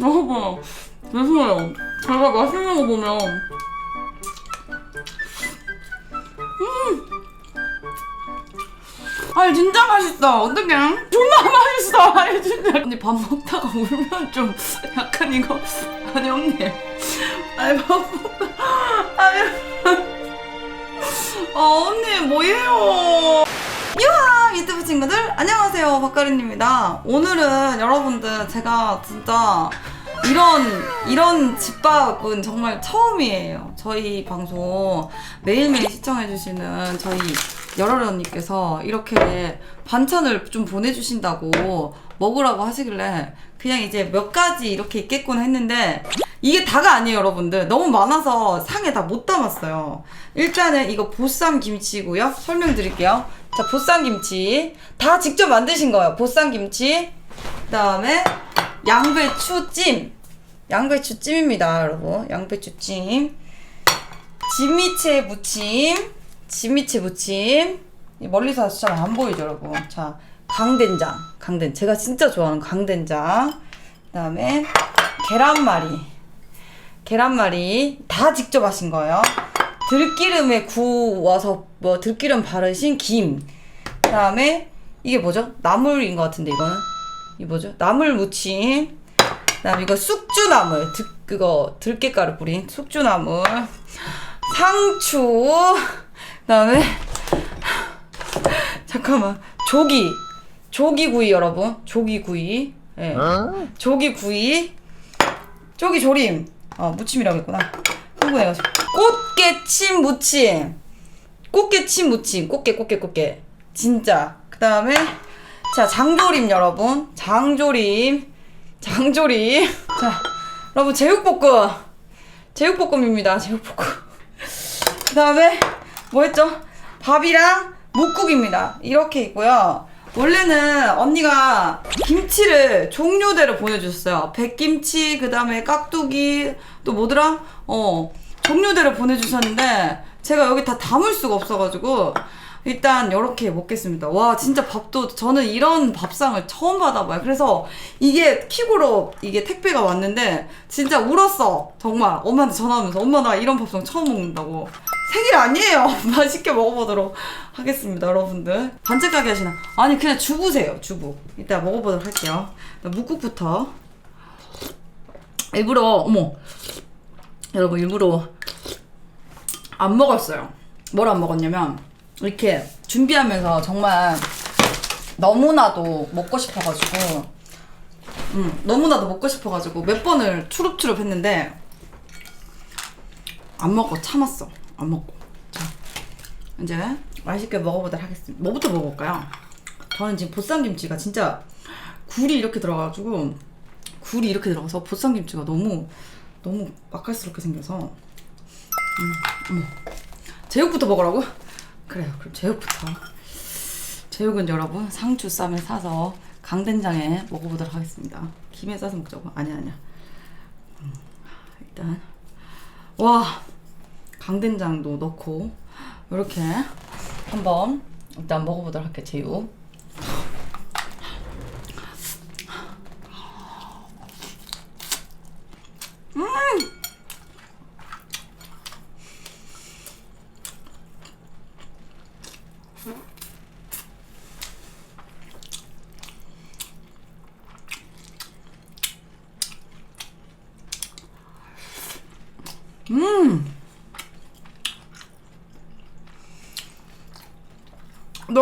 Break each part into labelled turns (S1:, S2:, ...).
S1: 여러분 죄송해요? 제가 맛있는 거 보면. 음. 아니 진짜 맛있다. 어떡해? 존나 맛있어. 아니 진짜. 언니 밥 먹다가 울면 좀 약간 이거. 아니 언니. 아니 밥 먹다가. 아니. 어 언니 뭐예요? 유튜브 친구들 안녕하세요. 박가린입니다. 오늘은 여러분들 제가 진짜 이런 이런 집밥은 정말 처음이에요. 저희 방송 매일매일 시청해주시는 저희 언니께서 이렇게 반찬을 좀 보내주신다고 먹으라고 하시길래 그냥 이제 몇 가지 이렇게 있겠구나 했는데 이게 다가 아니에요 여러분들. 너무 많아서 상에 다 못 담았어요. 일단은 이거 보쌈 김치고요. 설명드릴게요. 자 보쌈 김치. 다 직접 만드신 거예요 보쌈 김치. 그 다음에 양배추찜. 양배추찜입니다 여러분. 양배추찜. 진미채 무침. 진미채 무침. 이 멀리서 잘안 보이죠 여러분? 자 강된장 강된 제가 진짜 좋아하는 강된장. 그 다음에 계란말이. 계란말이 다 직접 하신 거예요. 들기름에 구워서 뭐 들기름 바르신 김. 그다음에 이게 뭐죠? 나물인 것 같은데 이거는? 이 뭐죠? 나물 무침. 그다음 이거 숙주나물. 들 그거 들깨가루 뿌린 숙주나물. 상추. 그다음에 잠깐만. 조기 조기구이 여러분. 조기구이. 예. 조기구이. 조기 조림. 어 무침이라고 했구나. 흥분해가지고. 꽃게침 무침. 꽃게침 무침. 꽃게 꽃게 꽃게. 진짜. 그 다음에 자 장조림 여러분. 장조림. 장조림. 자 여러분 제육볶음. 제육볶음입니다. 제육볶음. 그 다음에 뭐 했죠? 밥이랑 묵국입니다. 이렇게 있고요 원래는 언니가 김치를 종류대로 보내주셨어요 백김치 그 다음에 깍두기 또 뭐더라 어 종류대로 보내주셨는데 제가 여기 다 담을 수가 없어가지고 일단 이렇게 먹겠습니다. 와 진짜 밥도 저는 이런 밥상을 처음 받아봐요. 그래서 이게 킥으로 이게 택배가 왔는데 진짜 울었어. 정말 엄마한테 전화하면서 엄마 나 이런 밥상 처음 먹는다고. 생일 아니에요. 맛있게 먹어보도록 하겠습니다, 여러분들. 반찬 가게 하시나? 아니 그냥 주부세요, 주부. 이따 먹어보도록 할게요. 묵국부터. 일부러 어머 여러분 일부러 안 먹었어요. 뭘 안 먹었냐면 이렇게 준비하면서 정말 너무나도 먹고 싶어가지고 음, 너무나도 먹고 싶어가지고 몇 번을 추룹추룹 했는데 안 먹고 참았어. 안 먹고. 자, 이제 맛있게 먹어보도록 하겠습니다. 뭐부터 먹어볼까요? 저는 지금 보쌈김치가 진짜 굴이 이렇게 들어가가지고 굴이 이렇게 들어가서 보쌈김치가 너무 너무 맛깔스럽게 생겨서 음, 어머. 제육부터 먹으라고? 그래요. 그럼 제육부터. 제육은 여러분 상추 쌈을 사서 강된장에 먹어보도록 하겠습니다. 김에 싸서 먹자고? 아니야 아니야. 음, 일단 와 강된장도 넣고 이렇게 한번 일단 먹어보도록 할게요. 제육.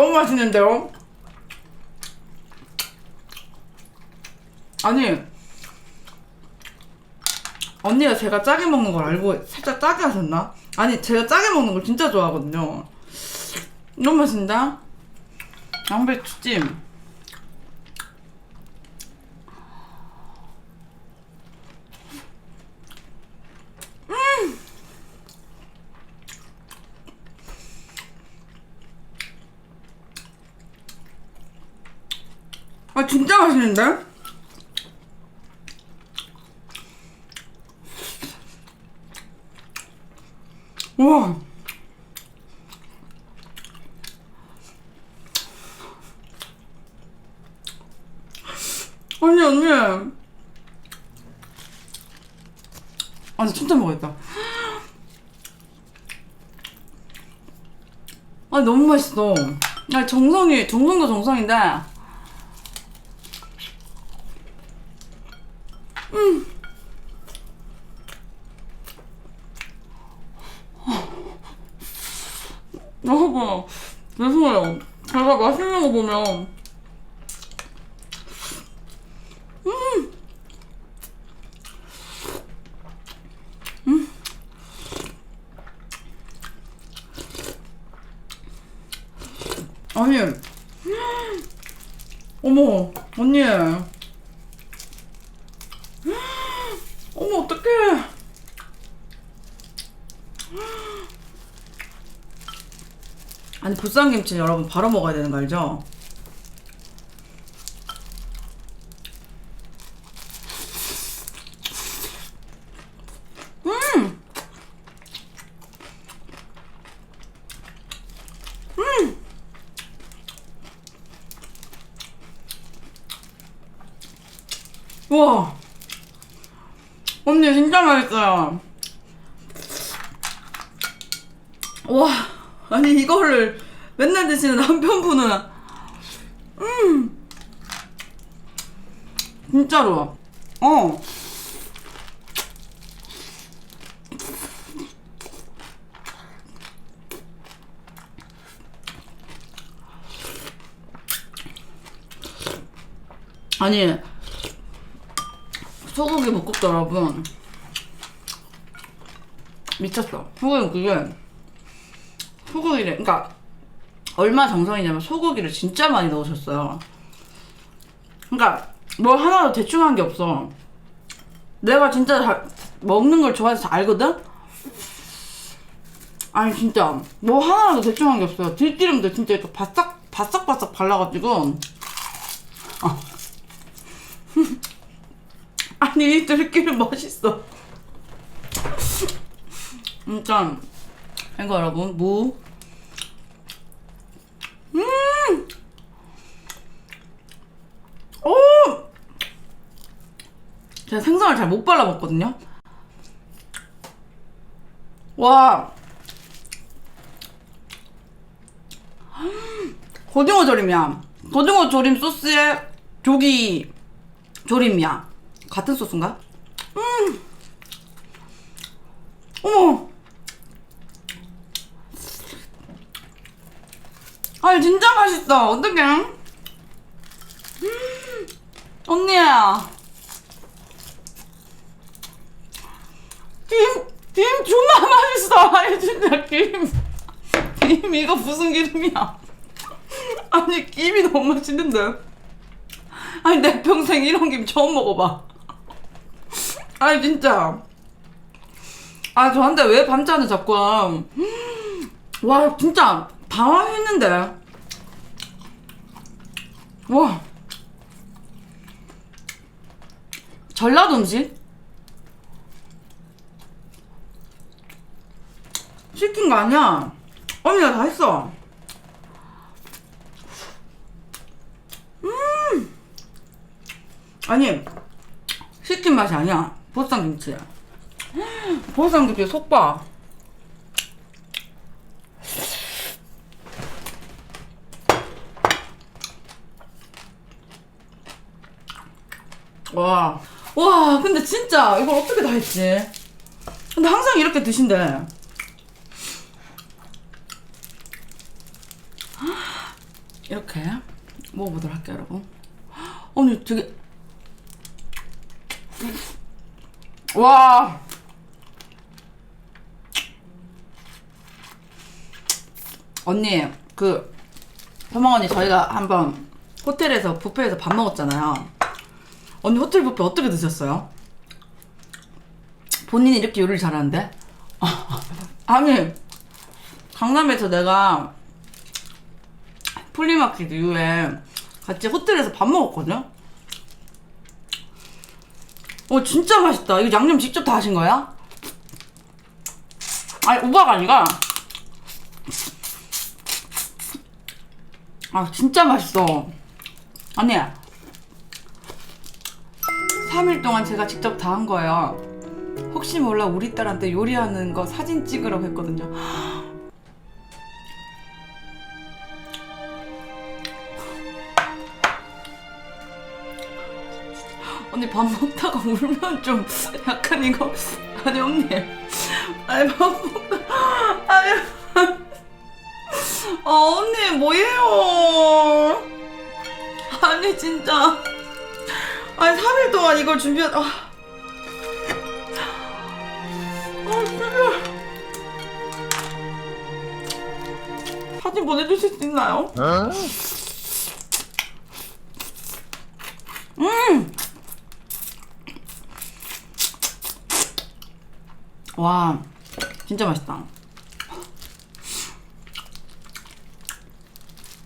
S1: 너무 맛있는데요? 아니 언니가 제가 짜게 먹는 걸 알고 살짝 짜게 하셨나? 아니 제가 짜게 먹는 걸 진짜 좋아하거든요 너무 맛있다 양배추찜 아 맛있는데? 우와. 아니 언니. 아니 진짜 먹었다. 아니 너무 맛있어. 아니 정성이 정성도 정성인데 음. 여러분 죄송해요. 제가 맛있는 거 보면. 아니. 어머 언니 어떡해 아니 보쌈김치 여러분 바로 먹어야 되는 거 알죠? 우와 언니 진짜 맛있어요. 와 아니 이거를 맨날 드시는 남편분은 음 진짜로. 어. 아니 소고기 볶음도 여러분. 미쳤어. 소고기 그게 소고기를 그러니까 얼마 정성이냐면 소고기를 진짜 많이 넣으셨어요. 그러니까 뭐 하나도 대충 한 게 없어. 내가 진짜 잘 먹는 걸 좋아해서 잘 알거든? 아니 진짜. 뭐 하나도 대충 한 게 없어요 들기름도 진짜 이렇게 바싹 바싹바싹 발라가지고. 어. 아니 이 들기름 맛있어. 진짜. 이거 여러분 무. 음! 오! 제가 생선을 잘 못 발라 먹거든요. 와. 고등어 조림이야. 고등어 조림 소스에 조기 조림이야 같은 소스인가? 음. 어머. 아니 진짜 맛있어 어떡해? 음. 언니야. 김, 김 존나 맛있어. 아니 진짜 김, 김 이거 무슨 기름이야? 아니 김이 너무 맛있는데. 아니 내 평생 이런 김 처음 먹어봐 아니 진짜. 아 저한테 왜 반찬을 자꾸 음, 와 진짜. 당황했는데. 와. 전라도 음식 시킨 거 아니야? 언니가 다 했어. 음. 아니 시킨 맛이 아니야 보쌈 김치 보쌈 김치 속봐 와, 와, 근데 진짜 이걸 어떻게 다 했지? 근데 항상 이렇게 드신대. 이렇게 먹어보도록 할게요, 여러분. 오늘 되게 와. 언니, 그 서망 언니 저희가 한번 호텔에서 뷔페에서 밥 먹었잖아요. 언니 호텔 뷔페 어떻게 드셨어요? 본인이 이렇게 요리를 잘하는데? 아니 강남에서 내가 플리마켓 이후에 같이 호텔에서 밥 먹었거든? 어 진짜 맛있다 이거 양념 직접 다 하신 거야? 아니 오바가 아니라 아 진짜 맛있어 언니 3일 동안 제가 직접 다 한 거예요. 혹시 몰라 우리 딸한테 요리하는 거 사진 찍으라고 했거든요. 언니 밥 먹다가 울면 좀 약간 이거. 아니 언니. 아니 밥 먹다. 아니. 아 언니 뭐예요? 아니 진짜. 아니 3일 동안 이걸 준비한 아, 아 사진 보내주실 수 있나요? 와 진짜 맛있다.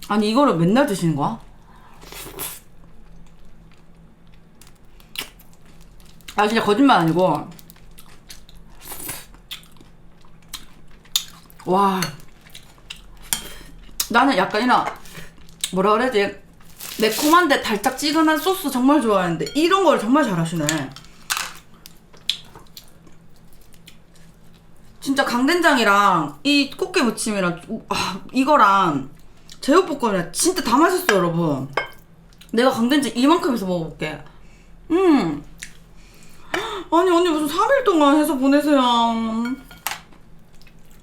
S1: 아니 이거를 맨날 드시는 거야? 아 진짜 거짓말 아니고. 와. 나는 약간 이런 뭐라 그래야지? 매콤한데 달짝지근한 소스 정말 좋아하는데 이런 걸 정말 잘하시네 진짜 강된장이랑 이 꽃게 무침이랑 아, 이거랑 제육볶음이랑 진짜 다 맛있어요 여러분. 내가 강된장 이만큼 해서 먹어볼게. 음. 아니 언니 무슨 3일 동안 해서 보내세요.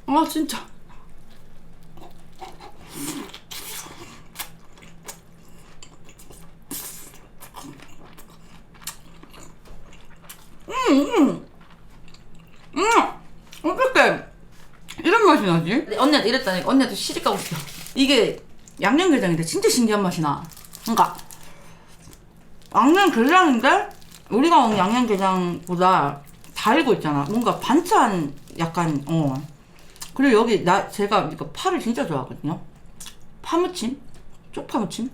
S1: 아 진짜. 음 어떻게 이런 맛이 나지? 언니한테 이랬다니까 언니한테 시집 가고 싶어. 이게 양념게장인데 진짜 신기한 맛이 나. 그러니까 양념게장인데 우리가 먹는 양념게장보다 달고 있잖아. 뭔가 반찬 약간 어. 그리고 여기 나 제가 이거 파를 진짜 좋아하거든요. 파무침? 쪽파무침?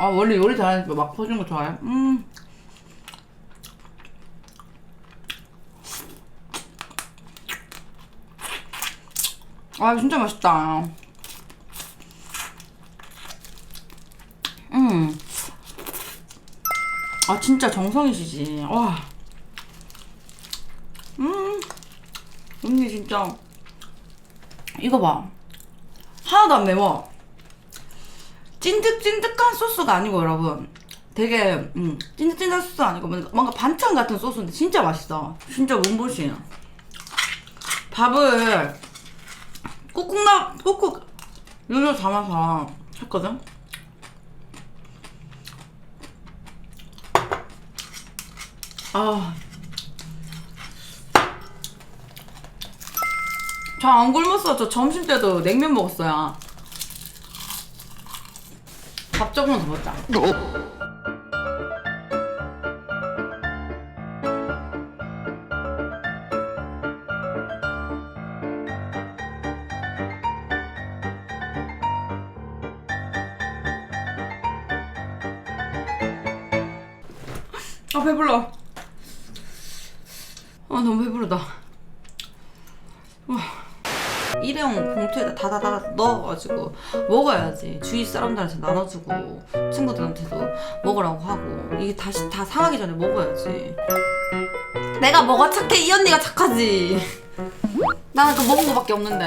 S1: 아 원래 요리 잘하니까 막 퍼주는 거 좋아해. 음 아 진짜 맛있다. 음. 아 진짜 정성이시지. 와. 음. 언니 진짜 이거 봐. 하나도 안 매워. 찐득찐득한 소스가 아니고 여러분. 되게 음, 찐득찐득한 소스 아니고 뭔가, 반찬 같은 소스인데 진짜 맛있어. 진짜 몸보신. 밥을 꾹꾹 나 꾹꾹 요요 담아서 했거든. 아. 저 안 굶었어. 저 점심 때도 냉면 먹었어요. 밥 조금만 더 먹자. 배불러. 아 너무 배부르다. 와. 일회용 봉투에다 다다다다 넣어가지고 먹어야지. 주위 사람들한테 나눠주고 친구들한테도 먹으라고 하고. 이게 다시 다 상하기 전에 먹어야지. 내가 뭐가 착해. 이 언니가 착하지. 나는 그 먹은 거밖에 없는데